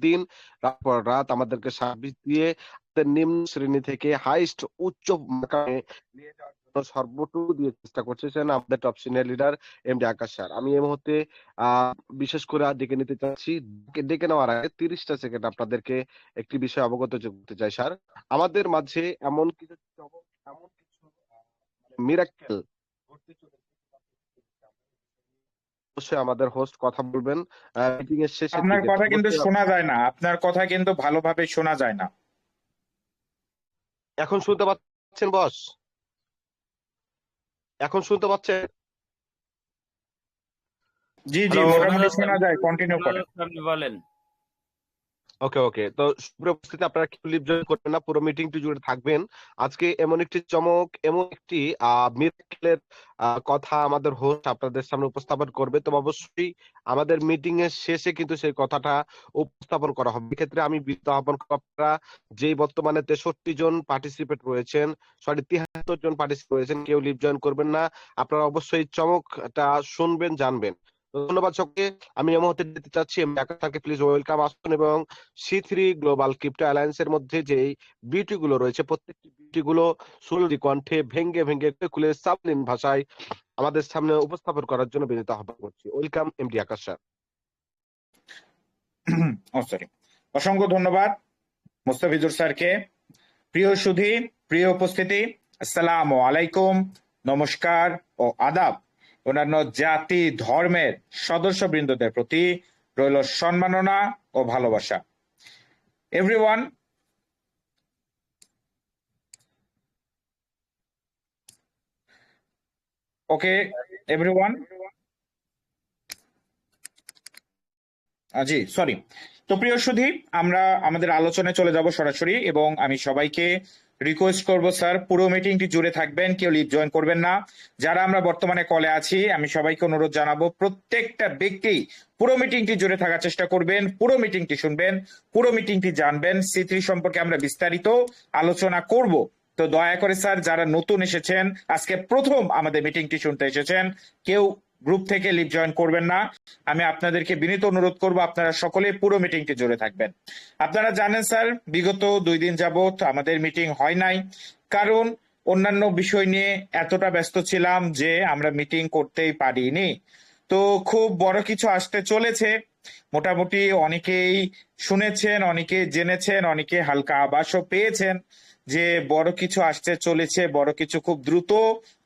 দিন রাত আমাদেরকে সার্ভিস দিয়ে নিম্ন শ্রেণি থেকে হাইস্ট উচ্চ মাকামে নিয়ে যাওয়ার জন্য সর্বটুকু দিয়ে চেষ্টা আমাদের top senior leader M D Akash sir. আমি এই মুহূর্তে বিশেষ করে ডেকে নিতে চাচ্ছি, ডেকে- নেওয়ার আগে তিরিশটা সেকেন্ড আপনাদেরকে একটি বিষয় অবগত করতে চাই স্যার। আমাদের মাঝে এমন কিছু এমন কিছু মিরাক্কেল ঘটতে চলেছে অবশ্যই আমাদের হোস্ট কথা বলবেন। মিটিং এর শেষে আপনার কথা কিন্তু শোনা যায় না। আপনার কথা কিন্তু ভালোভাবে শোনা যায় না। এখন শুনতে পাচ্ছেন বস এখন শুনতে পাচ্ছেন? জি জি. মোটামুটি শোনা যায় কন্টিনিউ করেন আপনি বলেন। ওকে ওকে তো উপস্থিতি আপনারা কেউ লিভ জয়েন করবেন না, পুরো মিটিংটি জুড়ে থাকবেন। আজকে এমন একটি চমক, এমন একটি মিরাকেলের কথা আমাদের হোস্ট আপনাদের সামনে উপস্থাপন করবে। তো অবশ্যই আমাদের মিটিং এর শেষে কিন্তু সেই কথাটা উপস্থাপন করা হবে। এক্ষেত্রে আমি করব আপনারা যেই বর্তমানে তেষট্টি জন পার্টিসিপেট রয়েছেন সরি তিয়াত্তর জন পার্টিসিপেট রয়েছেন, কেউ লিভ জয়েন করবেন না। আপনারা অবশ্যই চমকটা শুনবেন, জানবেন। ধন্যবাদ সকলকে। আমি এই মুহূর্তে দিতে চাচ্ছি আকাশকে প্লিজ ওয়েলকাম আসুন এবং C three global crypto alliance এর মধ্যে যে বিউটি গুলো রয়েছে, প্রত্যেকটি বিউটি গুলো সুলরি কণ্ঠে ভেঙ্গে ভেঙ্গে খুলে সাবলিন ভাষায় আমাদের সামনে উপস্থাপন করার জন্য বিনীত আহ্বান করছি। Welcome MD Akash sir sorry অসংখ্য ধন্যবাদ মোস্তাফিজুর স্যারকে। প্রিয় সুধী, প্রিয় উপস্থিতি, আসসালামু আলাইকুম, নমস্কার ও আদাব। অন্যান্য জাতি, ধর্মের সদস্যবৃন্দদের প্রতি রইল সম্মাননা ও ভালোবাসা। এভরিওয়ান ওকে এভরিওয়ান জি সরি তো প্রিয় সুধী, আমরা আমাদের আলোচনায় চলে যাব সরাসরি এবং আমি সবাইকে রিকোয়েস্ট করব স্যার পুরো মিটিংটি জুড়ে থাকবেন, কেউ লিভ জয়েন করবেন না। যারা আমরা বর্তমানে কলে আছি, আমি সবাইকে অনুরোধ জানাব, প্রত্যেকটা ব্যক্তি পুরো মিটিংটি জুড়ে থাকার চেষ্টা করবেন, পুরো মিটিংটি শুনবেন, পুরো মিটিংটি জানবেন সি সম্পর্কে আমরা বিস্তারিত আলোচনা করব। তো দয়া করে স্যার যারা নতুন এসেছেন, আজকে প্রথম আমাদের মিটিংটি শুনতে এসেছেন, কেউ গ্রুপ থেকে লিভ জয়েন করবেন না। আমি আপনাদেরকে বিনীত অনুরোধ করব, আপনারা সকলে পুরো মিটিংটি জুড়ে থাকবেন। আপনারা জানেন স্যার, বিগত দুই দিন যাবত আমাদের মিটিং হয় নাই, কারণ অন্যান্য বিষয় নিয়ে এতটা ব্যস্ত ছিলাম যে আমরা মিটিং করতেই পারিনি। তো খুব বড় কিছু আসতে চলেছে মোটামুটি অনেকেই শুনেছেন, অনেকে জেনেছেন, অনেকে হালকা আবাসও পেয়েছেন যে বড় কিছু আসতে চলেছে, বড় কিছু খুব দ্রুত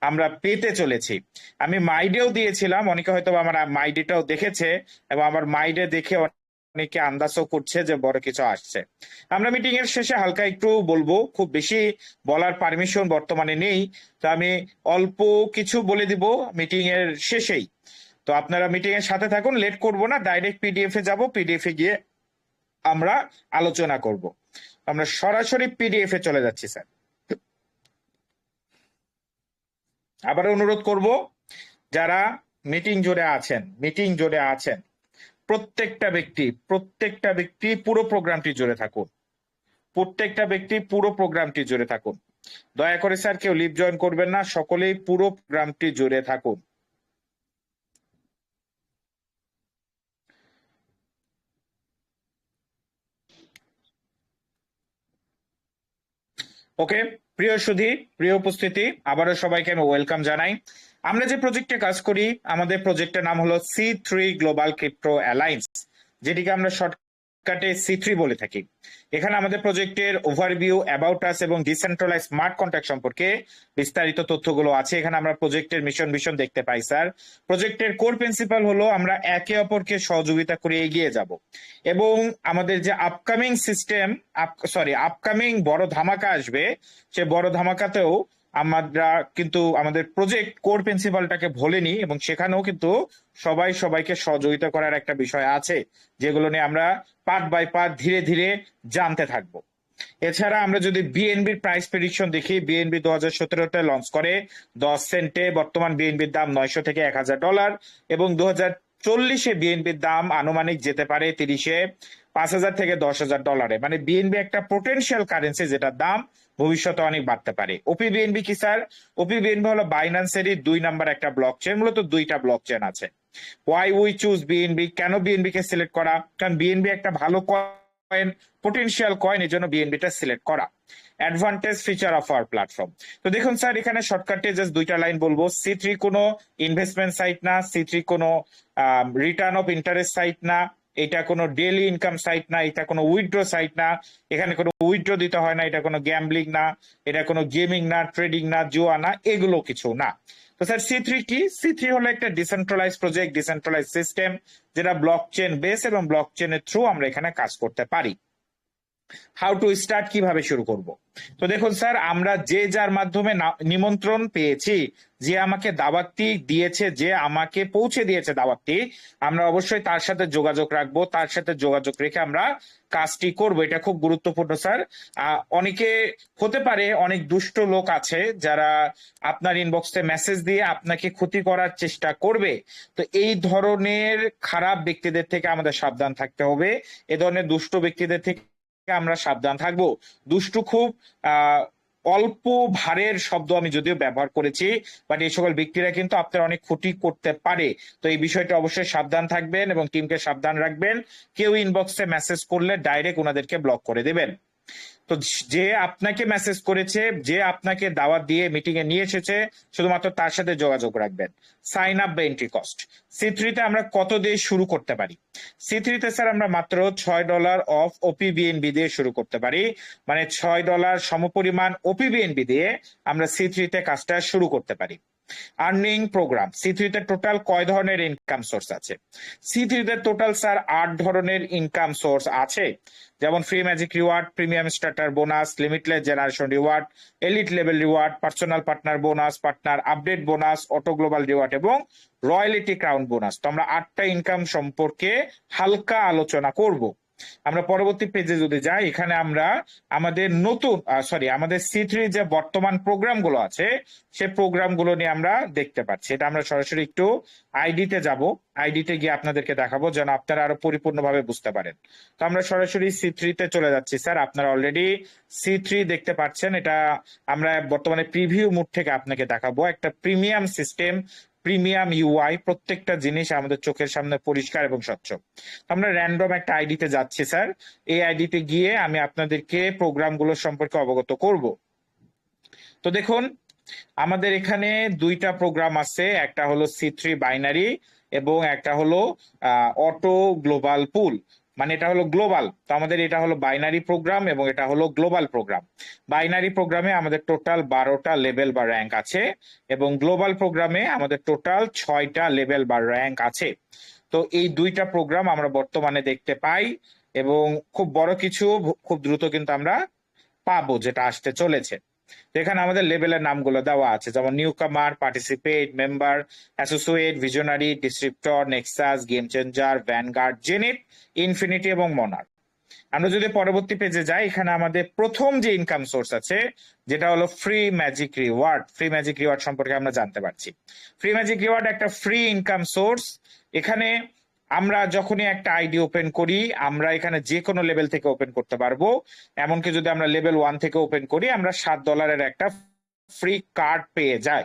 আমরা পেতে চলেছি। আমি মাইডেও দিয়েছিলাম, অনেকে হয়তো আমার মাইডিটাও দেখেছে এবং আমার মাইডে দেখে অনেকে আন্দাজও করছে যে বড় কিছু আসছে। আমরা মিটিং এর শেষে হালকা একটু বলব, খুব বেশি বলার পারমিশন বর্তমানে নেই। তো আমি অল্প কিছু বলে দিব মিটিং এর শেষেই। তো আপনারা মিটিং এর সাথে থাকুন লেট করব না ডাইরেক্ট পিডিএফ এ যাব পিডিএফ এ গিয়ে আমরা আলোচনা করব। আমরা সরাসরি পিডিএফ এ চলে যাচ্ছি, স্যার। আবার অনুরোধ করব, যারা মিটিং জোরে আছেন মিটিং জোরে আছেন, প্রত্যেকটা ব্যক্তি প্রত্যেকটা ব্যক্তি পুরো প্রোগ্রামটি জোরে থাকুন। প্রত্যেকটা ব্যক্তি পুরো প্রোগ্রামটি জোরে থাকুন। দয়া করে স্যার, কেউ লিভ জয়েন করবেন না, সকলেই পুরো প্রোগ্রামটি জোরে থাকুন। ওকে, প্রিয় সুধি, প্রিয় উপস্থিতি, আবারও সবাইকে আমি ওয়েলকাম জানাই। আমরা যে প্রজেক্টে কাজ করি, আমাদের প্রজেক্টের নাম হলো C three global crypto alliance যেটিকে আমরা শর্টকাটে সি থ্রি বলে থাকি। এখানে আমাদের প্রজেক্টের ওভারভিউ অ্যাবাউট আস এবং ডিসেন্ট্রালাইজ স্মার্ট কন্ট্রাক্ট সম্পর্কে বিস্তারিত তথ্যগুলো আছে। এখানে আমরা প্রজেক্টের মিশন ভিশন দেখতে পাই, স্যার। প্রজেক্টের কোর প্রিন্সিপাল হলো আমরা একে অপরকে সহযোগিতা করে এগিয়ে যাব এবং আমাদের যে আপকামিং সিস্টেম সরি আপকামিং বড় ধামাকা আসবে, সে বড় ধামাকাতেও আমরা কিন্তু আমাদের প্রজেক্ট কোর প্রিন্সিপালটাকে ভোলেনি এবং সেখানেও কিন্তু সবাই সবাইকে সহযোগিতা করার একটা বিষয় আছে, যেগুলো নিয়ে আমরা পার্ট বাই পার্ট ধীরে ধীরে জানতে থাকব। এছাড়া আমরা যদি বিএনবির প্রাইস প্রেডিকশন দেখি বিএনবি দু হাজার সতেরোতে লঞ্চ করে, দশ সেন্টে বর্তমান বিএনবির দাম নয়শো থেকে এক হাজার ডলার এবং দু হাজার চল্লিশে বিএনপির দাম আনুমানিক যেতে পারে তিরিশে পাঁচ হাজার থেকে দশ হাজার ডলারে মানে বিএনবি একটা পোটেনশিয়াল কারেন্সি যেটার দাম ভবিষ্যতে অনেক বাড়তে পারে। ওপি বিএনবি কি স্যার? ওপি বিএনবি হলো বাইন্যান্সেরই দুই নাম্বার একটা ব্লক চেন মূলত দুইটা ব্লক চেন আছে ওয়াই উই চুজ বিএনবি কেন বিএনবি কে সিলেক্ট করা? কারণ বিএনবি একটা ভালো কয়েন পোটেনশিয়াল কয়েন এই জন্য বিএনবিটা সিলেক্ট করা। Advantage feature of our platform তো দেখুন স্যার, এখানে শর্টকাটে জাস্ট দুইটা লাইন বলব। সি থ্রি কোনো ইনভেস্টমেন্ট সাইট না সি থ্রি কোনো রিটার্ন অফ ইন্টারেস্ট সাইট না। এটা কোনো ডেলি ইনকাম সাইট না, এটা কোনো উইথড্র সাইট না, এখানে কোনো উইথড্র দিতে হয় না, এটা কোনো গ্যাম্বলিং না, এটা কোনো গেমিং না ট্রেডিং না, জুয়া না, এগুলো কিছু না। তো স্যার সি থ্রি কি? সি থ্রি হলো একটা ডিসেন্ট্রালাইজ প্রজেক্ট ডিসেন্ট্রালাইজ সিস্টেম যেটা ব্লক চেন বেস এবং ব্লক চেনের থ্রু আমরা এখানে কাজ করতে পারি। হাউ টু স্টার্ট কীভাবে শুরু করব? তো দেখুন স্যার, আমরা যে যার মাধ্যমে নিমন্ত্রণ পেয়েছি, যে আমাকে দাওয়াতটি দিয়েছে, যে আমাকে পৌঁছে দিয়েছে দাওয়াতটি, আমরা অবশ্যই তার সাথে যোগাযোগ রাখব, তার সাথে যোগাযোগ রেখে আমরা কাজটি করব। এটা খুব গুরুত্বপূর্ণ স্যার। অনেকে হতে পারে অনেক দুষ্ট লোক আছে যারা আপনার ইনবক্সে মেসেজ দিয়ে আপনাকে ক্ষতি করার চেষ্টা করবে। তো এই ধরনের খারাপ ব্যক্তিদের থেকে আমাদের সাবধান থাকতে হবে। এ ধরনের দুষ্ট ব্যক্তিদের থেকে আমরা সাবধান থাকব? দুষ্টু খুব অল্প ভারের শব্দ আমি যদিও ব্যবহার করেছি বাট এই সকল ব্যক্তিরা কিন্তু আপনার অনেক ক্ষতি করতে পারে। তো এই বিষয়টা অবশ্যই সাবধান থাকবেন এবং টিমকে সাবধান রাখবেন। কেউ ইনবক্সে মেসেজ করলে ডাইরেক্ট ওনাদেরকে ব্লক করে দেবেন। তো যে আপনাকে মেসেজ করেছে, যে আপনাকে দাওয়াত দিয়ে মিটিং এ নিয়ে এসেছে, শুধুমাত্র তার সাথে যোগাযোগ রাখবেন। সাইন আপ বা এন্ট্রি কস্ট সি থ্রিতে আমরা কত দিয়ে শুরু করতে পারি? সি থ্রিতে স্যার আমরা মাত্র ছয় ডলার অফ ওপিবিএনবি দিয়ে শুরু করতে পারি। মানে ছয় ডলার সমপরিমাণ ওপিবিএনবি দিয়ে আমরা সি থ্রিতে কাজটা শুরু করতে পারি। Earning program. সি থ্রিতে টোটাল কয় ধরনের ইনকাম সোর্স আছে? সি থ্রিতে টোটাল স্যার আট ধরনের ইনকাম সোর্স আছে। যেমন free magic reward premium starter bonus limitless generation reward elite level reward personal partner bonus partner update bonus auto global reward এবং রয়্যালিটি ক্রাউন বোনাস তো আমরা আটটা ইনকাম সম্পর্কে হালকা আলোচনা করব। আমরা পরবর্তী পেজে যদি যাই, এখানে আমরা আমাদের নতুন সরি আমাদের সি যে বর্তমান প্রোগ্রামগুলো আছে, সে প্রোগ্রামগুলো নিয়ে আমরা দেখতে পাচ্ছি। এটা আমরা সরাসরি একটু আইডিতে যাব। আইডিতে গিয়ে আপনাদেরকে দেখাবো যেন আপনারা আরও পরিপূর্ণভাবে বুঝতে পারেন। তো আমরা সরাসরি সি থ্রিতে চলে যাচ্ছি, স্যার। আপনারা অলরেডি সি থ্রি দেখতে পাচ্ছেন। এটা আমরা বর্তমানে প্রিভিউ মুড থেকে আপনাকে দেখাবো। একটা প্রিমিয়াম সিস্টেম প্রিমিয়াম ইউআই প্রত্যেকটা জিনিস আমাদের চোখের সামনে পরিষ্কার এবং স্বচ্ছ। আমরা র্যান্ডম একটা আইডিতে যাচ্ছি, স্যার। এই আইডিতে গিয়ে আমি আপনাদেরকে প্রোগ্রামগুলো সম্পর্কে অবগত করব। তো দেখুন, আমাদের এখানে দুইটা প্রোগ্রাম আছে। একটা হলো সি থ্রি বাইনারি এবং একটা হলো অটো গ্লোবাল পুল। মানে এটা হলো গ্লোবাল তো আমাদের এটা হলো বাইনারি প্রোগ্রাম এবং এটা হলো গ্লোবাল প্রোগ্রাম বাইনারি প্রোগ্রামে আমাদের টোটাল বারোটা লেভেল বা র্যাঙ্ক আছে এবং গ্লোবাল প্রোগ্রামে আমাদের টোটাল ছয়টা লেভেল বা র্যাঙ্ক আছে। তো এই দুইটা প্রোগ্রাম আমরা বর্তমানে দেখতে পাই এবং খুব বড় কিছু, খুব দ্রুত কিন্তু আমরা পাবো যেটা আসতে চলেছে। এখানে আমাদের লেভেলের নামগুলো দেওয়া আছে, যেমন newcomer participate member associate visionary distributor nexus game changer vanguard genet infinity এবং মনার আমরা যদি পরবর্তী পেজে যাই, এখানে আমাদের প্রথম যে ইনকাম সোর্স আছে, যেটা হলো free magic reward free magic reward সম্পর্কে আমরা জানতে পারছি। ফ্রি ম্যাজিক রিওয়ার্ড একটা ফ্রি ইনকাম সোর্স এখানে আমরা যখনই একটা আইডি ওপেন করি, আমরা এখানে যে কোনো লেভেল থেকে ওপেন করতে পারব। এমনকি যদি আমরা লেভেল ওয়ান থেকে ওপেন করি, আমরা সাত ডলারের একটা ফ্রি কার্ড পেয়ে যাই।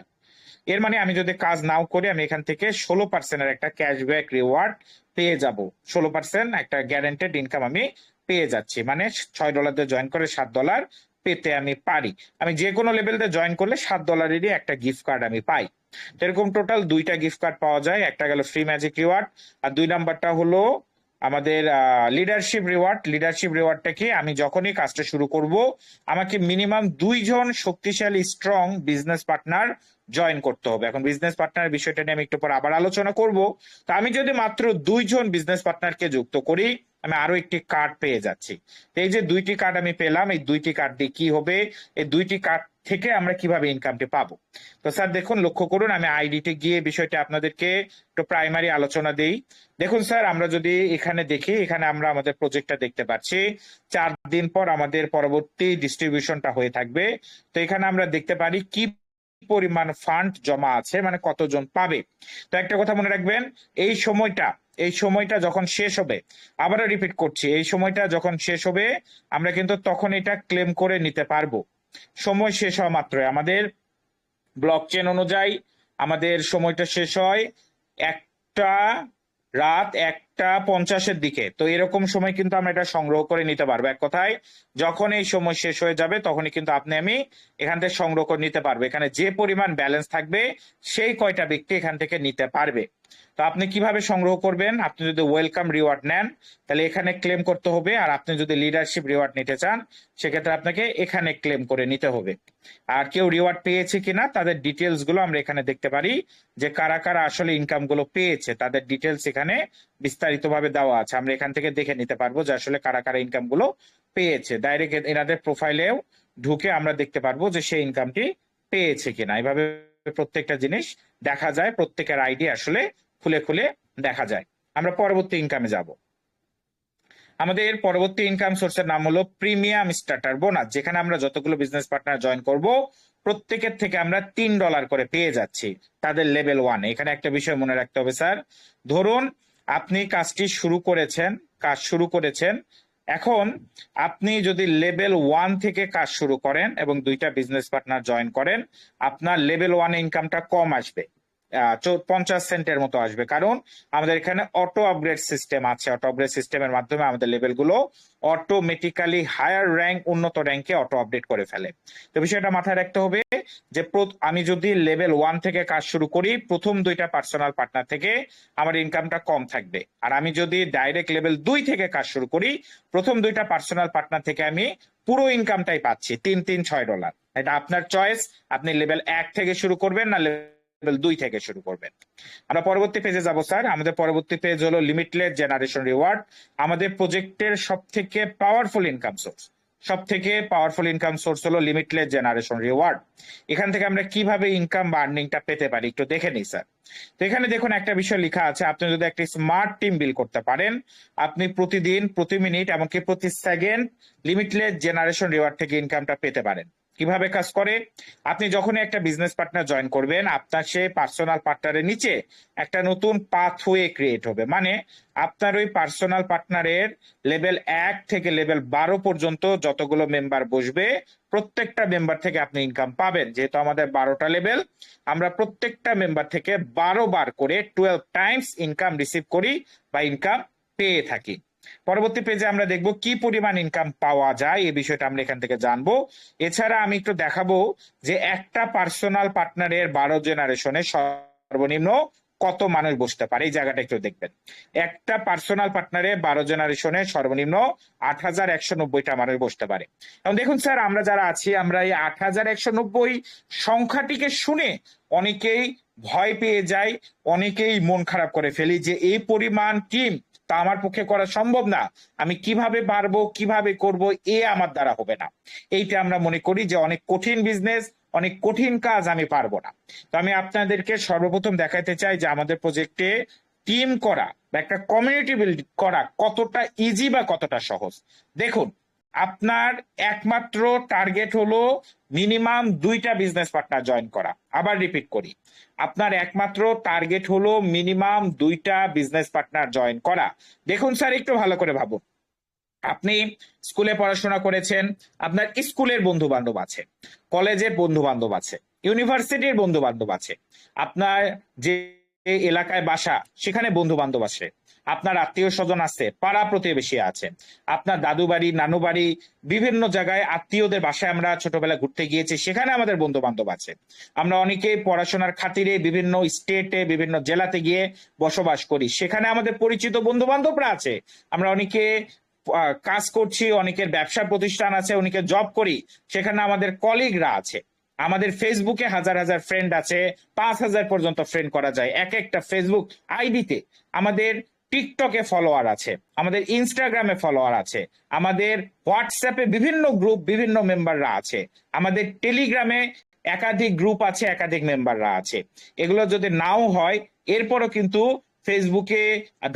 এর মানে আমি যদি কাজ নাও করি, আমি এখান থেকে ষোলো পার্সেন্টের একটা ক্যাশব্যাক রিওয়ার্ড পেয়ে যাব। ষোলো পার্সেন্ট একটা গ্যারেন্টেড ইনকাম আমি পেয়ে যাচ্ছি। মানে ছয় ডলার দিয়ে জয়েন করে সাত ডলার পেতে আমি পারি। আমি যে কোনো লেভেলতে জয়েন করলে সাত ডলারেরই একটা গিফট কার্ড আমি পাই। এরকম টোটাল দুইটা গিফট কার্ড পাওয়া যায়। একটা গেল ফ্রি ম্যাজিক রিওয়ার্ড আর দুই নাম্বারটা হলো আমাদের লিডারশিপ রিওয়ার্ড লিডারশিপ রিওয়ার্ডটা কি আমি যখনই কাজটা শুরু করব, আমাকে মিনিমাম দুইজন শক্তিশালী স্ট্রং বিজনেস পার্টনার জয়েন করতে হবে। এখন বিজনেস পার্টনার বিষয়টা নিয়ে আমি একটু পর আবার আলোচনা করব। তো আমি যদি মাত্র দুইজন বিজনেস পার্টনারকে যুক্ত করি আমি আরও একটি কার্ড পেয়ে যাচ্ছি। এই যে দুইটি কার্ড আমি পেলাম, এই দুইটি কার্ড দিয়ে কি হবে? এই দুইটি কার্ড থেকে আমরা কীভাবে ইনকামটি পাবো? তো স্যার দেখুন, লক্ষ্য করুন, আমি আইডিতে গিয়ে বিষয়টা আপনাদেরকে একটু প্রাইমারি আলোচনা দেই। দেখুন স্যার আমরা যদি এখানে দেখি, এখানে আমরা আমাদের প্রজেক্টটা দেখতে পাচ্ছি। চার দিন পর আমাদের পরবর্তী ডিস্ট্রিবিউশনটা হয়ে থাকবে। তো এখানে আমরা দেখতে পারি কি পরিমাণ ফান্ড জমা আছে মানে কতজন পাবে? তো একটা কথা মনে রাখবেন, এই সময়টা এই সময়টা যখন শেষ হবে, আবারও রিপিট করছি, এই সময়টা যখন শেষ হবে, আমরা কিন্তু তখন এটা ক্লেম করে নিতে পারব। সময় শেষ হওয়া মাত্র আমাদের ব্লক চেন অনুযায়ী আমাদের সময়টা শেষ হয় একটা রাত একটা পঞ্চাশের দিকে। তো এরকম সময় কিন্তু আমরা এটা সংগ্রহ করে নিতে পারব। এক কথায়, যখন এই সময় শেষ হয়ে যাবে, তখনই কিন্তু আপনি আমি এখান থেকে সংগ্রহ করে নিতে পারব। এখানে যে পরিমাণ ব্যালেন্স থাকবে, সেই কয়টা ব্যক্তি এখান থেকে নিতে পারবে। তো আপনি কীভাবে সংগ্রহ করবেন? আপনি যদি ওয়েলকাম রিওয়ার্ড নেন, তাহলে এখানে ক্লেম করতে হবে। আর আপনি যদি লিডারশিপ রিওয়ার্ড নিতে চান, সেক্ষেত্রে আপনাকে এখানে ক্লেম করে নিতে হবে। আর কেউ রিওয়ার্ড পেয়েছে কিনা, তাদের ডিটেলসগুলো আমরা এখানে দেখতে পারি যে কারা কারা আসলে ইনকামগুলো পেয়েছে। তাদের ডিটেলস এখানে বিস্তারিত ভাবে দেওয়া আছে। আমরা এখান থেকে দেখে নিতে পারব যে আসলে কারা কারা ইনকামগুলো পেয়েছে। ডাইরেক্ট এনাদের প্রোফাইলেও ঢুকে আমরা দেখতে পারব যে সেই ইনকামটি পেয়েছে কিনা। এভাবে প্রত্যেকটা জিনিস দেখা যায়, প্রত্যেকের আইডি আসলে খুলে খুলে দেখা যায়। আমরা পরবর্তী ইনকামে যাব। আমাদের পরবর্তী ইনকাম সোর্সের নাম হলো প্রিমিয়াম স্টার্টার বোনাস যেখানে আমরা যতগুলো বিজনেস পার্টনার জয়েন করব, প্রত্যেকের থেকে আমরা তিন ডলার করে পেয়ে যাচ্ছি তাদের লেভেল ওয়ান এখানে একটা বিষয় মনে রাখতে হবে স্যার ধরুন আপনি কাজটি শুরু করেছেন, কাজ শুরু করেছেন। এখন আপনি যদি লেভেল ওয়ান থেকে কাজ শুরু করেন এবং দুইটা বিজনেস পার্টনার জয়েন করেন, আপনার লেভেল ওয়ান ইনকামটা কম আসবে। পঞ্চাশ সেন্টের মতো আসবে। কারণ আমাদের এখানে অটো আপগ্রেড সিস্টেম আছে। অটো আপগ্রেড সিস্টেমের মাধ্যমে আমাদের লেভেলগুলো অটোমেটিক্যালি হায়ার র্যাঙ্ক উন্নত র্যাঙ্কে অটো আপডেট করে ফেলে। তো বিষয়টা মাথায় রাখতে হবে যে আমি যদি লেভেল ওয়ান থেকে কাজ শুরু করি, প্রথম দুইটা পার্সোনাল পার্টনার থেকে আমার ইনকামটা কম থাকবে। আর আমি যদি ডাইরেক্ট লেভেল দুই থেকে কাজ শুরু করি, প্রথম দুইটা পার্সোনাল পার্টনার থেকে আমি পুরো ইনকামটাই পাচ্ছি, তিন তিন, ছয় ডলার এটা আপনার চয়েস আপনি লেভেল এক থেকে শুরু করবেন না লেভেল দুই থেকে শুরু করবেন। আমরা পরবর্তী পেজে যাব, স্যার। আমাদের পরবর্তী পেজ হলো লিমিটলেস জেনারেশন রিওয়ার্ড আমাদের প্রজেক্টের সব থেকে পাওয়ারফুল ইনকাম সোর্স সব থেকে পাওয়ারফুল ইনকাম সোর্স হলো লিমিটলেস জেনারেশন রিওয়ার্ড এখান থেকে আমরা কীভাবে ইনকাম বা আর্নিংটা পেতে পারি, একটু দেখে নিই, স্যার। তো এখানে দেখুন একটা বিষয় লেখা আছে, আপনি যদি একটি স্মার্ট টিম বিল করতে পারেন, আপনি প্রতিদিন, প্রতি মিনিট এমনকি প্রতি সেকেন্ড লিমিটলেস জেনারেশন রিওয়ার্ড থেকে ইনকামটা পেতে পারেন। কীভাবে কাজ করে? আপনি যখনই একটা বিজনেস পার্টনার জয়েন করবেন, আপনার সে পার্সোনাল পার্টনারের নিচে একটা নতুন পাথওয়ে ক্রিয়েট হবে। মানে আপনার ওই পার্সোনাল পার্টনারের লেভেল এক থেকে লেভেল বারো পর্যন্ত যতগুলো মেম্বার বসবে, প্রত্যেকটা মেম্বার থেকে আপনি ইনকাম পাবেন। যেহেতু আমাদের বারোটা লেভেল আমরা প্রত্যেকটা মেম্বার থেকে বারো বার করে টুয়েলভ টাইমস ইনকাম রিসিভ করি বা ইনকাম পেয়ে থাকি। পরবর্তী পেজে আমরা দেখব কি পরিমাণ ইনকাম পাওয়া যায়, এই বিষয়টা আমরা এখান থেকে জানব। এছাড়া আমি একটু দেখাবো যে একটা পার্সোনাল পার্টনারের বারো জেনারেশনে সর্বনিম্ন কত মানুষ বসতে পারে, এই জায়গাটা একটু দেখবেন। একটা পার্সোনাল পার্টনারে বারো জেনারেশনে সর্বনিম্ন আট হাজার একশো নব্বইটা মানুষ বসতে পারে। এখন দেখুন স্যার, আমরা যারা আছি, আমরা এই আট হাজার একশো নব্বই সংখ্যাটিকে শুনে অনেকেই ভয় পেয়ে যায় অনেকেই মন খারাপ করে ফেলি যে এই পরিমাণ টিম তা আমার পক্ষে করা সম্ভব না। আমি কীভাবে পারব, কীভাবে করব, এ আমার দ্বারা হবে না। এইটা আমরা মনে করি যে অনেক কঠিন বিজনেস অনেক কঠিন কাজ আমি পারব না। তো আমি আপনাদেরকে সর্বপ্রথম দেখাতে চাই যে আমাদের প্রজেক্টে টিম করা বা একটা কমিউনিটি বিল্ড করা কতটা ইজি বা কতটা সহজ। দেখুন আপনার একমাত্র টার্গেট হলো মিনিমাম দুইটা বিজনেস পার্টনার জয়েন করা। আবার রিপিট করি। আপনার একমাত্র টার্গেট হলো মিনিমাম দুইটা বিজনেস পার্টনার জয়েন করা। দেখুন স্যার একটু ভালো করে ভাবুন। আপনি স্কুলে পড়াশোনা করেছেন, আপনার স্কুলের বন্ধু বান্ধব আছে কলেজের বন্ধু বান্ধব আছে ইউনিভার্সিটির বন্ধু বান্ধব আছে। আপনার যে এলাকায় বাসা, সেখানে বন্ধু বান্ধব আছে। আপনার আত্মীয় স্বজন আছে, পাড়া প্রতিবেশী আছে। আপনার দাদু বাড়ি নানু বাড়ি বিভিন্ন জায়গায় আত্মীয়দের বাসায় আমরা ছোটবেলা ঘুরতে গিয়েছি, সেখানে আমাদের বন্ধু বান্ধব আছে। আমরা অনেকে পড়াশোনার খাতিরে বিভিন্ন স্টেটে, বিভিন্ন জেলাতে গিয়ে বসবাস করি। সেখানে আমাদের পরিচিত বন্ধু বান্ধবরা আছে। আমরা অনেকে কাজ করছি, অনেকের ব্যবসা প্রতিষ্ঠান আছে, অনেকে জব করি। সেখানে আমাদের কলিগরা আছে। আমাদের ফেসবুকে হাজার হাজার ফ্রেন্ড আছে, পাঁচ হাজার পর্যন্ত ফ্রেন্ড করা যায়। এক একটা ফেসবুক আইডিতে আমাদের টিকটকে ফলোয়ার আছে, আমাদের ইনস্টাগ্রামে ফলোয়ার আছে, আমাদের হোয়াটসঅ্যাপে বিভিন্ন গ্রুপ বিভিন্ন মেম্বাররা আছে, আমাদের টেলিগ্রামে একাধিক গ্রুপ আছে, একাধিক মেম্বাররা আছে। এগুলো যদি নাও হয়, এরপরও কিন্তু ফেসবুকে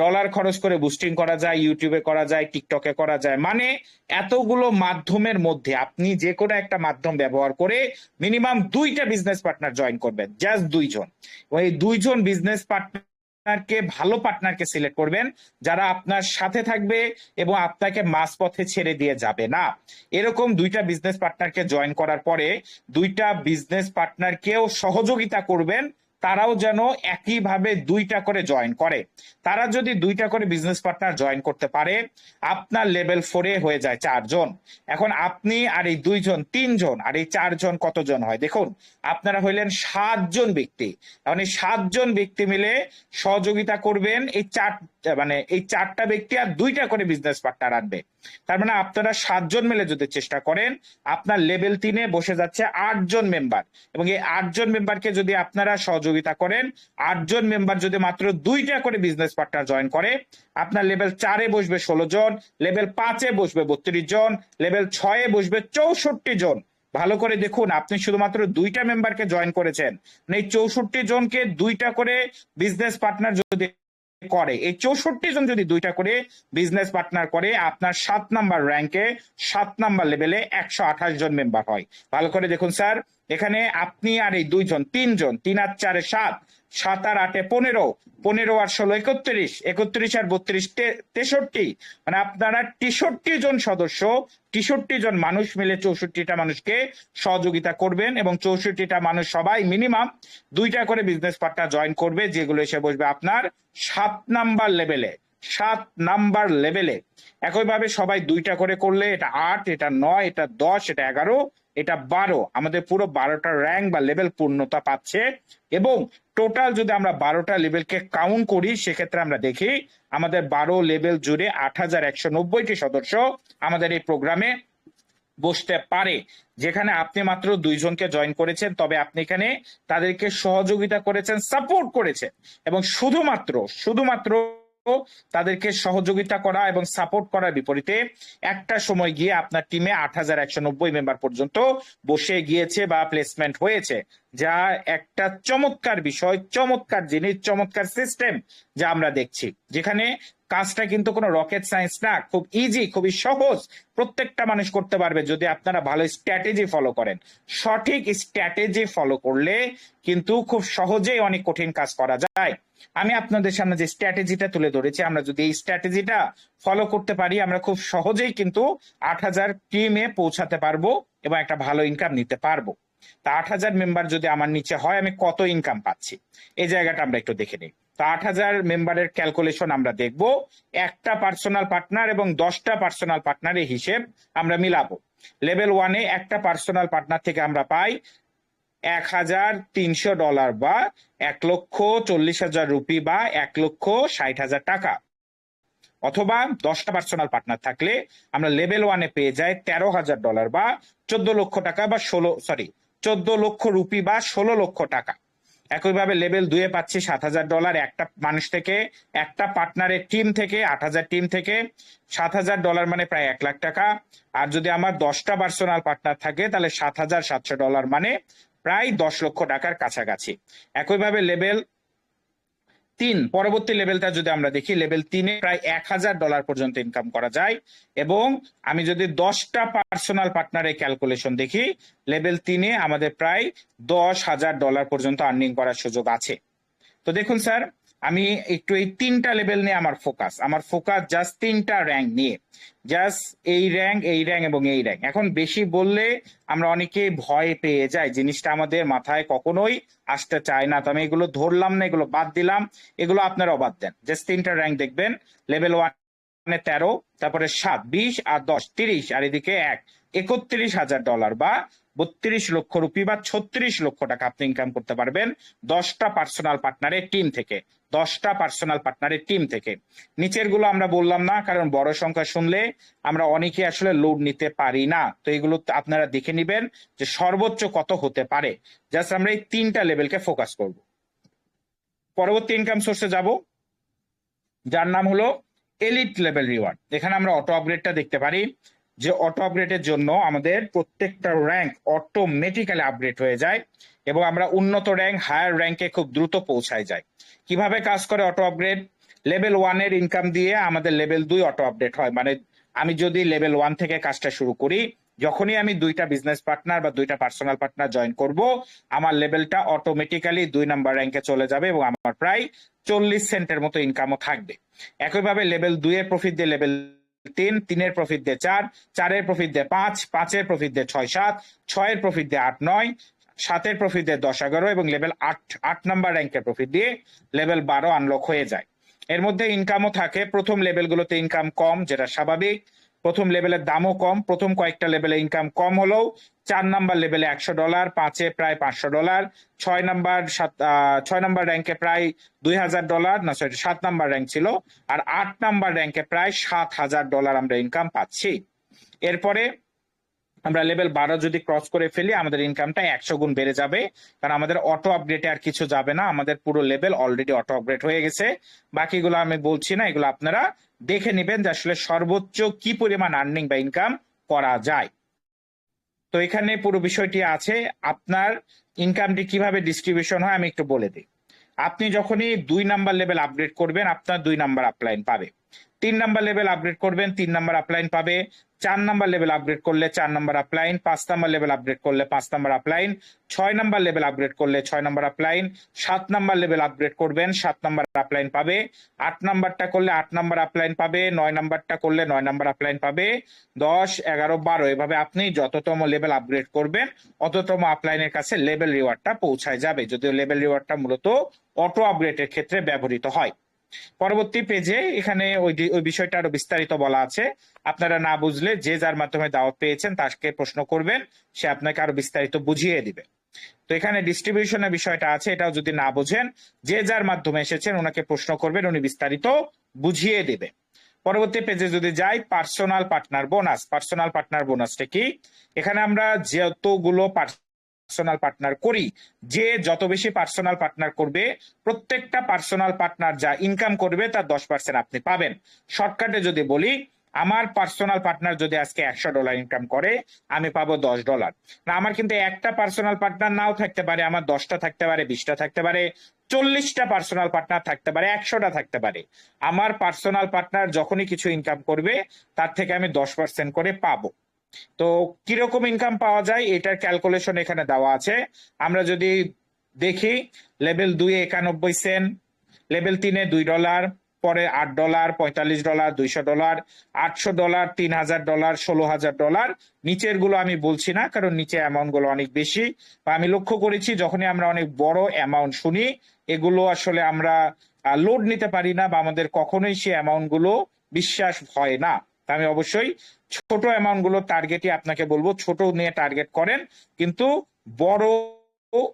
ডলার খরচ করে বুস্টিং করা যায় ইউটিউবে করা যায় টিকটকে করা যায়। মানে এতগুলো মাধ্যমের মধ্যে আপনি যে কোনো একটা মাধ্যম ব্যবহার করে মিনিমাম দুইটা বিজনেস পার্টনার জয়েন করবেন জাস্ট দুইজন। ওই দুইজন বিজনেস পার্টনারকে ভালো পার্টনারকে সিলেক্ট করবেন, যারা আপনার সাথে থাকবে এবং আপনাকে মাঝপথে ছেড়ে দিয়ে যাবে না। এরকম দুইটা বিজনেস পার্টনারকে জয়েন করার পরে দুইটা বিজনেস পার্টনারকেও সহযোগিতা করবেন তারাও যেন একইভাবে দুইটা করে জয়েন করে। তারা যদি দুইটা করে বিজনেস পার্টনার জয়েন করতে পারে, আপনার লেভেল ফোরে হয়ে যায় চারজন। এখন আপনি আর এই দুইজন, তিনজন আর এই চারজন কতজন হয়? দেখুন, আপনারা হইলেন সাতজন ব্যক্তি। এখন এই সাতজন ব্যক্তি মিলে সহযোগিতা করবেন এই চার মানে এই চারটা ব্যক্তি আর দুইটা করে বিজনেস পার্টনার আনবে। তার মানে আপনারা সাতজন মিলে যদি চেষ্টা করেন, আপনার লেভেল তিনে বসে যাচ্ছে আটজন মেম্বার এবং এই আটজন মেম্বারকে যদি আপনারা সহযোগিতা করেন, আটজন মেম্বার যদি মাত্র দুইটা করে বিজনেস পার্টনার জয়েন করে, আপনার লেভেল চারে বসবে ষোলো জন লেভেল পাঁচে বসবে বত্রিশ জন লেভেল ছয়ে বসবে চৌষট্টি জন। ভালো করে দেখুন, আপনি শুধুমাত্র দুইটা মেম্বারকে জয়েন করেছেন। মানে এই চৌষট্টি জনকে দুইটা করে বিজনেস পার্টনার যদি করে। এই চৌষট্টি জন যদি দুইটা করে বিজনেস পার্টনার করে, আপনার সাত নাম্বার র্যাঙ্কে সাত নাম্বার লেভেলে একশো আঠাশ জন মেম্বার হয়। ভালো করে দেখুন স্যার এখানে আপনি আর এই দুইজন, তিনজন, তিন আর চারে সাত সাত আর আটে পনেরো পনেরো আর ষোলো একত্রিশ একত্রিশ আর বত্রিশ তেষট্টি মানে আপনারা তেষট্টি জন সদস্য, তেষট্টি জন মানুষ মিলে চৌষট্টিটা মানুষকে সহযোগিতা করবেন এবং চৌষট্টিটা মানুষ সবাই মিনিমাম দুইটা করে বিজনেস পার্টনার জয়েন করবে, যেগুলো এসে বসবে আপনার সাত নাম্বার লেভেলে সাত নাম্বার লেভেলে একইভাবে সবাই দুইটা করে করলে এটা আট, এটা নয়, এটা দশ, এটা এগারো এটা বারো। আমাদের পুরো বারোটা র্যাঙ্ক বা লেভেল পূর্ণতা পাচ্ছে এবং টোটাল যদি আমরা বারোটা লেভেলকে কাউন্ট করি, সেক্ষেত্রে আমরা দেখি আমাদের বারো লেভেল জুড়ে আট হাজার একশো নব্বইটি সদস্য আমাদের এই প্রোগ্রামে বসতে পারে। যেখানে আপনি মাত্র দুইজনকে জয়েন করেছেন, তবে আপনি এখানে তাদেরকে সহযোগিতা করেছেন সাপোর্ট করেছেন এবং শুধুমাত্র শুধুমাত্র তাদেরকে সহযোগিতা করা এবং সাপোর্ট করার বিপরীতে একটা সময় গিয়ে আপনার টিমে আট হাজার একশো নব্বই মেম্বার পর্যন্ত বসে গিয়েছে বা প্লেসমেন্ট হয়েছে। যা একটা চমৎকার বিষয়, চমৎকার জিনিস, চমৎকার সিস্টেম যা আমরা দেখছি। যেখানে কাজটা কিন্তু কোনো রকেট সায়েন্স না, খুব ইজি খুবই সহজ। প্রত্যেকটা মানুষ করতে পারবে যদি আপনারা ভালো স্ট্র্যাটেজি ফলো করেন। সঠিক স্ট্র্যাটেজি ফলো করলে কিন্তু খুব সহজেই অনেক কঠিন কাজ করা যায়। আমি আপনাদের সামনে যে স্ট্র্যাটেজিটা তুলে ধরেছি, আমরা যদি এই স্ট্র্যাটেজিটা ফলো করতে পারি, আমরা খুব সহজেই কিন্তু আট হাজার টিমে পৌঁছাতে পারব এবং একটা ভালো ইনকাম নিতে পারব। তা আট হাজার মেম্বার যদি আমার নিচে হয়, আমি কত ইনকাম পাচ্ছি? এই জায়গাটা আমরা একটু দেখে নিই। তো আট হাজার মেম্বারের ক্যালকুলেশন আমরা দেখব। একটা পার্সোনাল পার্টনার এবং দশটা পার্সোনাল পার্টনারের হিসেব আমরা মিলাবো। লেভেল ওয়ানে একটা পার্সোনাল পার্টনার থেকে আমরা পাই এক হাজার তিনশো ডলার বা এক লক্ষ চল্লিশ হাজার রুপি বা এক লক্ষ ষাট হাজার টাকা। অথবা দশটা পার্সোনাল পার্টনার থাকলে আমরা লেভেল ওয়ানে পেয়ে যাই তেরো হাজার ডলার বা চোদ্দ লক্ষ টাকা বা ষোলো সরি চোদ্দ লক্ষ রুপি বা ষোলো লক্ষ টাকা। একইভাবে লেভেল দুয়ে পাচ্ছি সাত হাজার ডলার। একটা মানুষ থেকে, একটা পার্টনারের টিম থেকে, আট হাজার টিম থেকে। সাত হাজার ডলার মানে প্রায় এক লাখ টাকা। আর যদি আমার দশটা পার্সোনাল পার্টনার থাকে, তাহলে সাত হাজার সাতশো ডলার মানে প্রায় দশ লক্ষ টাকার কাছাকাছি। একইভাবে লেভেল তিন, পরবর্তী লেভেলটা যদি আমরা দেখি, লেভেল তিনে প্রায় এক হাজার ডলার পর্যন্ত ইনকাম করা যায়। এবং আমি যদি দশটা পার্সোনাল পার্টনারের ক্যালকুলেশন দেখি, লেভেল তিনে আমাদের প্রায় দশ হাজার ডলার পর্যন্ত আর্নিং করার সুযোগ আছে। তো দেখুন স্যার আমি একটু এই তিনটা লেভেল নিয়ে আমার ফোকাস আমার ফোকাস জাস্ট তিনটা র্যাঙ্ক নিয়ে। জাস্ট এই র্যাঙ্ক এই র্যাঙ্ক এবং এই র্যাঙ্ক এখন বেশি বললে আমরা অনেকে ভয় পেয়ে যাই, জিনিসটা আমাদের মাথায় কখনোই আসতে চায় না। তো আমি এগুলো ধরলাম না, এগুলো বাদ দিলাম। এগুলো আপনারাও বাদ দেন। জাস্ট তিনটা র্যাঙ্ক দেখবেন। লেভেল ওয়ানে তেরো, তারপরে সাত, বিশ আর দশ, তিরিশ, আর এদিকে এক। একত্রিশ হাজার ডলার বা বত্রিশ লক্ষ রুপি বা ছত্রিশ লক্ষ টাকা আপনি ইনকাম করতে পারবেন দশটা পার্সোনাল পার্টনারের টিম থেকে, দশটা পার্সোনাল পার্টনারের টিম থেকে। নিচেরগুলো আমরা বললাম না, কারণ বড় সংখ্যা শুনলে আমরা অনেকে আসলে লোড নিতে পারি না। তো এগুলো আপনারা দেখে নিবেন যে সর্বোচ্চ কত হতে পারে। জাস্ট আমরা এই তিনটা লেভেলকে ফোকাস করব। পরবর্তী ইনকাম সোর্সে যাব। যার নাম হলো এলিট লেভেল রিওয়ার্ড এখানে আমরা অটো আপগ্রেডটা দেখতে পারি। যে অটো আপগ্রেডের জন্য আমাদের প্রত্যেকটা র্যাঙ্ক অটোমেটিক্যালি আপগ্রেড হয়ে যায় এবং আমরা উন্নত র্যাঙ্ক হায়ার র্যাঙ্কে খুব দ্রুত পৌঁছায় যাই। কীভাবে কাজ করে অটো আপগ্রেড লেভেল ওয়ানের ইনকাম দিয়ে আমাদের লেভেল দুই অটো আপডেট হয়। মানে আমি যদি লেভেল ওয়ান থেকে কাজটা শুরু করি, যখনই আমি দুইটা বিজনেস পার্টনার বা দুইটা পার্সোনাল পার্টনার জয়েন করব, আমার লেভেলটা অটোমেটিক্যালি দুই নাম্বার র্যাঙ্কে চলে যাবে এবং আমার প্রায় চল্লিশ সেন্টের মতো ইনকামও থাকবে। একইভাবে লেভেল দুই এর প্রফিট দিয়ে লেভেল তিন, তিনের প্রফিট দিয়ে চার, চারের প্রফিট দিয়ে পাঁচ, পাঁচের প্রফিট দিয়ে ছয়, সাত, ছয়ের প্রফিট দিয়ে আট, নয়, সাতের প্রফিট দিয়ে দশ, এগারো এবং লেভেল আট আট নাম্বার র্যাঙ্কের প্রফিট দিয়ে লেভেল বারো আনলক হয়ে যায়। এর মধ্যে ইনকামও থাকে। প্রথম লেভেলগুলোতে ইনকাম কম, যেটা স্বাভাবিক। প্রথম লেভেলের দামও কম। প্রথম কয়েকটা লেভেলে ইনকাম কম হলেও চার নাম্বার লেভেলে একশো ডলার, পাঁচে প্রায় পাঁচশো ডলার, ছয় নাম্বার সাত ছয় নাম্বার র্যাঙ্কে প্রায় দুই হাজার ডলার, না সরি সাত নাম্বার র্যাঙ্ক ছিল, আর আট নাম্বার র্যাঙ্কে প্রায় সাত হাজার ডলার আমরা ইনকাম পাচ্ছি। এরপরে আমরা লেভেল বারো যদি ক্রস করে ফেলি, আমাদের ইনকামটা একশো গুণ বেড়ে যাবে, কারণ আমাদের অটো আপডেটে আর কিছু যাবে না, আমাদের পুরো লেভেল অলরেডি অটো আপডেট হয়ে গেছে। বাকিগুলো আমি বলছি না, এগুলো আপনারা দেখে নেবেন যে আসলে সর্বোচ্চ কি পরিমাণ আর্নিং বা ইনকাম করা যায়। তো এখানে পুরো বিষয়টি আছে। আপনার ইনকামটি কীভাবে ডিস্ট্রিবিউশন হয় আমি একটু বলে দিই। আপনি যখনই দুই নাম্বার লেভেল আপগ্রেড করবেন, আপনার দুই নাম্বার আপলাইন পাবে। তিন নাম্বার লেভেল আপগ্রেড করবেন, তিন নাম্বার আপলাইন পাবে। চার নাম্বার লেভেল আপগ্রেড করলে চার নাম্বার আপলাইন পাঁচ নাম্বার লেভেল আপগ্রেড করলে পাঁচ নাম্বার আপলাইন ছয় নাম্বার লেভেল আপগ্রেড করলে ছয় নাম্বার আপলাইন সাত নাম্বার লেভেল আপগ্রেড করবেন, সাত নাম্বার আপলাইন পাবে। আট নাম্বারটা করলে আট নাম্বার আপলাইন পাবে, নয় নাম্বারটা করলে নয় নাম্বার আপলাইন পাবে। দশ, এগারো, বারো, এভাবে আপনি যততম লেভেল আপগ্রেড করবেন, অততম আপলাইনের কাছে লেভেল রিওয়ার্ডটা পৌঁছায় যাবে। যদিও লেভেল রিওয়ার্ডটা মূলত অটো আপগ্রেডের ক্ষেত্রে ব্যবহৃত হয়। পরবর্তী পেজে এখানে ওই বিষয়টা আরও বিস্তারিত বলা আছে। আপনারা না বুঝলে যে যার মাধ্যমে দাওয়াত পেয়েছেন তাকে প্রশ্ন করবেন, সে আপনাকে আরও বিস্তারিত বুঝিয়ে দিবে। তো এখানে ডিস্ট্রিবিউশনের বিষয়টা আছে, এটাও যদি না বোঝেন, যে যার মাধ্যমে এসেছেন ওনাকে প্রশ্ন করবেন, উনি বিস্তারিত বুঝিয়ে দেবে। পরবর্তী পেজে যদি যাই personal partner bonus personal partner বোনাসটা কি? এখানে আমরা যতগুলো পার্সোনাল পার্টনার করি, যে যত বেশি পার্সোনাল পার্টনার করবে, প্রত্যেকটা পার্সোনাল পার্টনার যা ইনকাম করবে, তার দশ পার্সেন্ট আপনি পাবেন। শর্টকাটে যদি বলি, আমার পার্সোনাল পার্টনার যদি আজকে একশো ডলার ইনকাম করে, আমি পাবো দশ ডলার না, আমার কিন্তু একটা পার্সোনাল পার্টনার নাও থাকতে পারে, আমার দশটা থাকতে পারে, বিশটা থাকতে পারে, চল্লিশটা পার্সোনাল পার্টনার থাকতে পারে, একশোটা থাকতে পারে। আমার পার্সোনাল পার্টনার যখনই কিছু ইনকাম করবে, তার থেকে আমি দশ পার্সেন্ট করে পাবো। তো কীরকম ইনকাম পাওয়া যায় এটার ক্যালকুলেশন এখানে দেওয়া আছে। আমরা যদি দেখি লেভেল দুই একানব্বই সেন্ট লেভেল তিনে দুই ডলার পরে আট ডলার পঁয়তাল্লিশ ডলার দুইশো ডলার আটশো ডলার তিন হাজার ডলার ষোলো হাজার ডলার নিচেরগুলো আমি বলছি না, কারণ নিচে অ্যামাউন্টগুলো অনেক বেশি। বা আমি লক্ষ্য করেছি, যখনই আমরা অনেক বড় অ্যামাউন্ট শুনি, এগুলো আসলে আমরা লোড নিতে পারি না বা আমাদের কখনোই সে অ্যামাউন্টগুলো বিশ্বাস হয় না। আমি অবশ্যই ছোট অ্যামাউন্টগুলো টার্গেটই আপনাকে বলব, ছোট নিয়ে টার্গেট করেন, কিন্তু বড়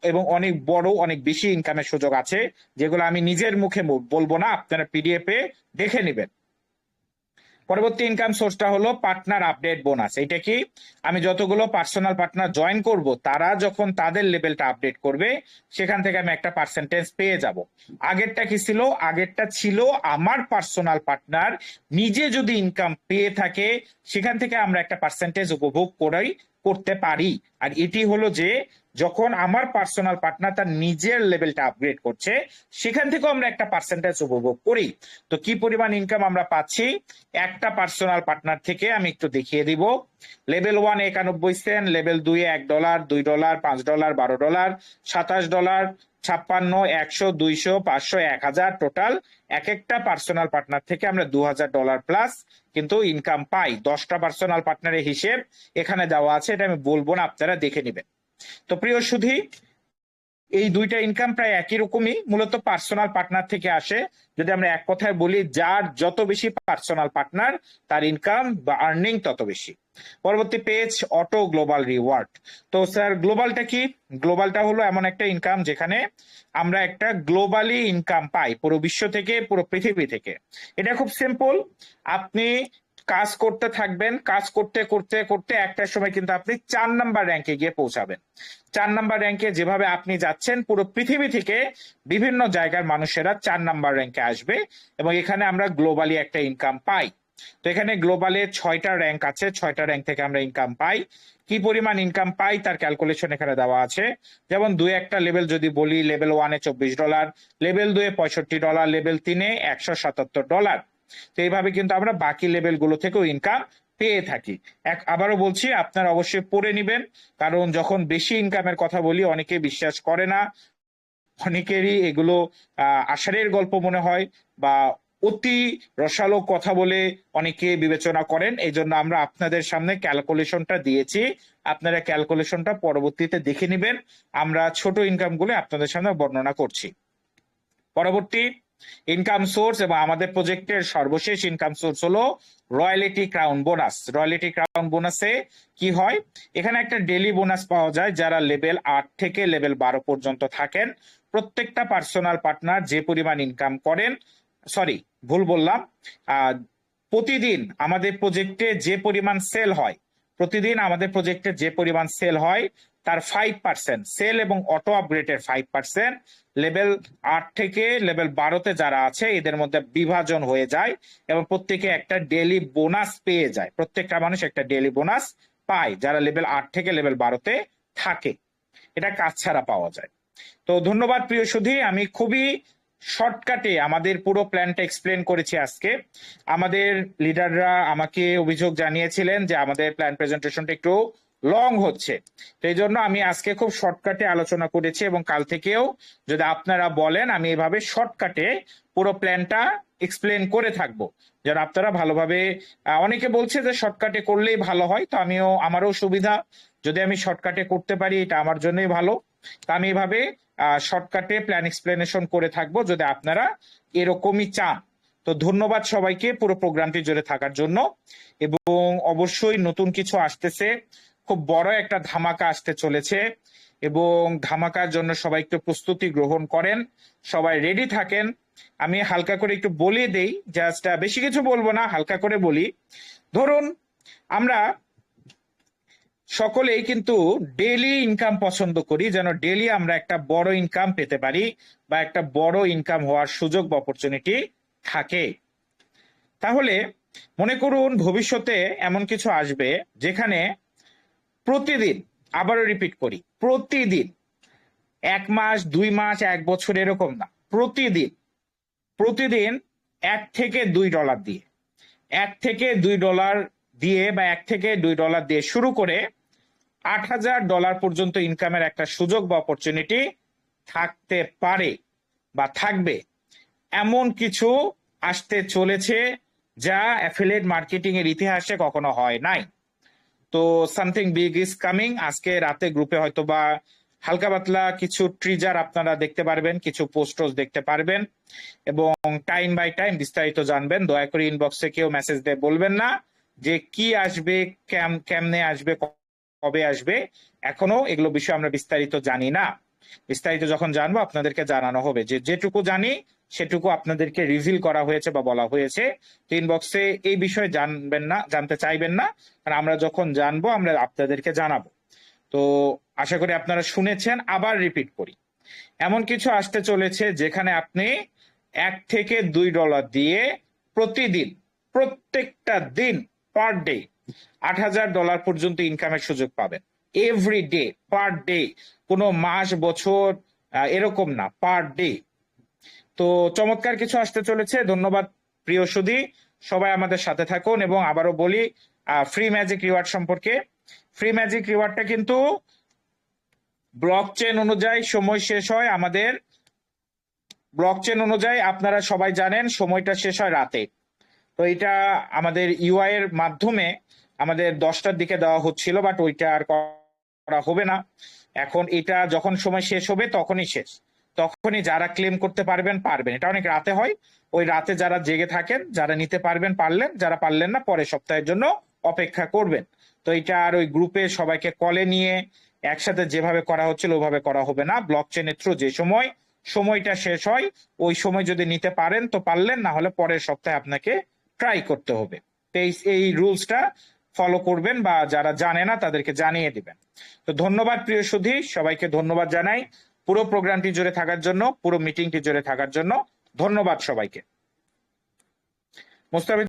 এবং অনেক বড়, অনেক বেশি ইনকামের সুযোগ আছে, যেগুলো আমি নিজের মুখে বল- বলব না, আপনারা পিডিএফ এ দেখে নেবেন। পরবর্তী ইনকাম সোর্সটা হলো পার্টনার আপডেট বোনাস এটা কি? আমি যতগুলো পার্সোনাল পার্টনার জয়েন করব, তারা যখন তাদের লেভেলটা আপডেট করবে, সেখান থেকে আমি একটা পার্সেন্টেজ পেয়ে যাব। আগেরটা কি ছিল? আগেরটা ছিল আমার পার্সোনাল পার্টনার নিজে যদি ইনকাম পেয়ে থাকে, সেখান থেকে আমরা একটা পার্সেন্টেজ উপভোগ করাই। করতে পারি। আর এটি হলো যে, যখন আমার পার্সোনাল পার্টনার তার নিজের লেভেলটা আপগ্রেড করছে, সেখান থেকেও আমরা একটা পার্সেন্টেজ উপভোগ করি। তো কি পরিমাণ ইনকাম আমরা পাচ্ছি? একটা পার্সোনাল পার্টনার থেকে আমি একটু দেখিয়ে দিব। লেভেল ওয়ান একানব্বই সেন্ট লেভেল দুই এক ডলার দুই ডলার পাঁচ ডলার বারো ডলার সাতাশ ডলার ছাপ্পান্ন, একশো, দুইশো, পাঁচশো, এক হাজার টোটাল এক একটা পার্সোনাল পার্টনার থেকে আমরা দু হাজার ডলার প্লাস কিন্তু ইনকাম পাই। দশটা পার্সোনাল পার্টনারের হিসেব এখানে দেওয়া আছে, এটা আমি বলব না, আপনারা দেখে নেবেন। তো প্রিয় সুধী এই দুইটা ইনকাম প্রায় একই রকমই, মূলত পার্সোনাল পার্টনার থেকে আসে। যদি আমরা এক কথায় বলি, যার যত বেশি পার্সোনাল পার্টনার তার ইনকাম বা আর্নিং তত বেশি। পরবর্তী পেজ অটো গ্লোবাল রিওয়ার্ড তো স্যার গ্লোবালটা কি? গ্লোবালটা হলো এমন একটা ইনকাম যেখানে আমরা একটা গ্লোবালি ইনকাম পাই, পুরো বিশ্ব থেকে, পুরো পৃথিবী থেকে। এটা খুব সিম্পল আপনি কাজ করতে থাকবেন, কাজ করতে করতে করতে একটা সময় কিন্তু আপনি চার নাম্বার র্যাঙ্কে গিয়ে পৌঁছাবেন। চার নাম্বার র্যাঙ্কে যেভাবে আপনি যাচ্ছেন, পুরো পৃথিবী থেকে বিভিন্ন জায়গার মানুষেরা চার নাম্বার র্যাঙ্কে আসবে এবং এখানে আমরা গ্লোবালি একটা ইনকাম পাই। তো এখানে গ্লোবালে ছয়টা র্যাঙ্ক আছে, ছয়টা র্যাঙ্ক থেকে আমরা ইনকাম পাই। কি পরিমাণ ইনকাম পাই তার ক্যালকুলেশন এখানে দেওয়া আছে। যেমন দুই একটা লেভেল যদি বলি লেভেল ওয়ানে চব্বিশ ডলার লেভেল দুয়ে পঁয়ষট্টি ডলার লেভেল তিনে একশো সাতাত্তর ডলার তো এইভাবে কিন্তু আমরা বাকি লেভেলগুলো থেকেও ইনকাম পেয়ে থাকি। এক, আবারও বলছি, আপনারা অবশ্যই পড়ে নিবেন, কারণ যখন বেশি ইনকামের কথা বলি, অনেকে বিশ্বাস করে না। অনেকেরই এগুলো আষাঢ়ের গল্প মনে হয় বা অতি রসালো কথা বলে অনেকে বিবেচনা করেন। এই জন্য আমরা আপনাদের সামনে ক্যালকুলেশনটা দিয়েছি। আপনারা ক্যালকুলেশনটা পরবর্তীতে দেখে নেবেন। আমরা ছোট ইনকামগুলো আপনাদের সামনে বর্ণনা করছি। পরবর্তী ইনকাম সোর্স এবং আমাদের প্রজেক্টের সর্বশেষ ইনকাম সোর্স হলো royalty crown bonus royalty crown বোনাসে কি হয়? এখানে একটা ডেলি বোনাস পাওয়া যায় যারা লেভেল আট থেকে লেভেল বারো পর্যন্ত থাকেন। প্রত্যেকটা পার্সোনাল পার্টনার যে পরিমাণ ইনকাম করেন সরি ভুল বললাম প্রতিদিন আমাদের প্রজেক্টে যে পরিমাণ সেল হয়, প্রতিদিন আমাদের প্রজেক্টে যে পরিমাণ সেল হয় তার ফাইভ পার্সেন্ট সেল এবং অটো আপগ্রেডের ফাইভ পার্সেন্ট লেভেল আট থেকে লেভেল বারোতে যারা আছে, এদের মধ্যে বিভাজন হয়ে যায় এবং প্রত্যেকে একটা ডেলি বোনাস পেয়ে যায়। প্রত্যেকটা মানুষ একটা ডেলি বোনাস পায় যারা লেভেল আট থেকে লেভেল বারোতে থাকে। এটা কাজ ছাড়া পাওয়া যায়। তো ধন্যবাদ প্রিয় সুধী আমি খুবই শর্টকাটে আমাদের পুরো প্ল্যানটা এক্সপ্লেন করেছি আজকে। আমাদের লিডাররা আমাকে অভিযোগ জানিয়েছিলেন যে আমাদের প্ল্যান প্রেজেন্টেশনটা একটু লং হচ্ছে। তো এই জন্য আমি আজকে খুব শর্টকাটে আলোচনা করেছি এবং কাল থেকেও যদি আপনারা বলেন, আমি এভাবে শর্টকাটে পুরো প্ল্যানটা এক্সপ্লেন করে থাকব। যেন আপনারা ভালোভাবে অনেকে বলছে যে শর্টকাটে করলেই ভালো হয়, তো আমিও, আমারও সুবিধা। যদি আমি শর্টকাটে করতে পারি, এটা আমার জন্যই ভালো। তো আমি এভাবে শর্টকাটে প্ল্যান এক্সপ্লেনেশন করে থাকব, যদি আপনারা এরকমই চান। তো ধন্যবাদ সবাইকে পুরো প্রোগ্রামটি জুড়ে থাকার জন্য। এবং অবশ্যই নতুন কিছু আসতেছে খুব বড় একটা ধামাকা আসতে চলেছে এবং ধামাকার জন্য সবাই একটু প্রস্তুতি গ্রহণ করেন, সবাই রেডি থাকেন। আমি হালকা করে একটু বলে দেই জাস্ট বেশি কিছু বলব না, হালকা করে বলি। ধরুন, আমরা সকলেই কিন্তু ডেলি ইনকাম পছন্দ করি, যেন ডেলি আমরা একটা বড় ইনকাম পেতে পারি বা একটা বড় ইনকাম হওয়ার সুযোগ বা অপরচুনিটি থাকে। তাহলে মনে করুন, ভবিষ্যতে এমন কিছু আসবে যেখানে প্রতিদিন, আবারও রিপিট করি, প্রতিদিন। এক মাস, দুই মাস, এক বছর এরকম না, প্রতিদিন। প্রতিদিন এক থেকে দুই ডলার দিয়ে। এক থেকে দুই ডলার দিয়ে বা এক থেকে দুই ডলার দিয়ে শুরু করে আট হাজার ডলার পর্যন্ত ইনকামের একটা সুযোগ বা অপরচুনিটি থাকতে পারে বা থাকবে। এমন কিছু আসতে চলেছে যা অ্যাফিলেট মার্কেটিং এর ইতিহাসে কখনো হয় নাই। তো সামথিং বিগ ইজ কামিং আজকে রাতে গ্রুপে হয়তো বা হালকা পাতলা কিছু ট্রিজার আপনারা দেখতে পারবেন, কিছু পোস্টস দেখতে পারবেন এবং টাইম বাই টাইম বিস্তারিত জানবেন। দয়া করে ইনবক্সে কেউ মেসেজ দিয়ে বলবেন না যে কি আসবে কেম কেমনে আসবে, কবে আসবে। এখনও এগুলো বিষয়ে আমরা বিস্তারিত জানি না। বিস্তারিত যখন জানব আপনাদেরকে জানানো হবে। যে যেটুকু জানি সেটুকু আপনাদেরকে রিভিল করা হয়েছে বা বলা হয়েছে। তো ইনবক্সে এই বিষয়ে জানবেন না, জানতে চাইবেন না। কারণ আমরা যখন জানব, আমরা আপনাদেরকে জানাব। তো আশা করি আপনারা শুনেছেন, আবার রিপিট করি। এমন কিছু আসতে চলেছে যেখানে আপনি এক থেকে দুই ডলার দিয়ে প্রতিদিন, প্রত্যেকটা দিন পার ডে আট হাজার ডলার পর্যন্ত ইনকামের সুযোগ পাবেন। এভরি ডে পার ডে কোনো মাস, বছর এরকম না পার ডে তো চমৎকার কিছু আসতে চলেছে। ধন্যবাদ প্রিয় সুধী। সবাই আমাদের সাথে থাকুন এবং আবারও বলি ফ্রি ম্যাজিক রিওয়ার্ড সম্পর্কে। ফ্রি ম্যাজিক রিওয়ার্ডটা কিন্তু ব্লক চেন অনুযায়ী সময় শেষ হয় আমাদের। ব্লক চেন অনুযায়ী আপনারা সবাই জানেন সময়টা শেষ হয় রাতে। তো এটা আমাদের ইউআই এর মাধ্যমে আমাদের দশটার দিকে দেওয়া হচ্ছিল বাট ওইটা আর করা হবে না। এখন এটা যখন সময় শেষ হবে তখনই শেষ। তখনই যারা ক্লেম করতে পারবেন পারবেন। এটা অনেক রাতে হয়। ওই রাতে যারা জেগে থাকেন, যারা নিতে পারবেন, পারলেন, যারা পারলেন না, পরের সপ্তাহের জন্য অপেক্ষা করবেন। তো এটা আর ওই গ্রুপে সবাইকে কলে নিয়ে একসাথে যেভাবে করা হচ্ছিল, ওভাবে করা হবে না। ব্লক চেনের থ্রু যে সময়, সময়টা শেষ হয়, ওই সময় যদি নিতে পারেন, তো পারলেন, না হলে পরের সপ্তাহে আপনাকে ট্রাই করতে হবে। এই রুলসটা ফলো করবেন বা যারা জানে না, তাদেরকে জানিয়ে দিবেন। তো ধন্যবাদ প্রিয় সুধী, সবাইকে ধন্যবাদ জানাই। পুরো প্রোগ্রামটি জুড়ে থাকার জন্য পুরো মিটিংটি জুড়ে থাকার জন্য ধন্যবাদ সবাইকে। মোস্তাফিজ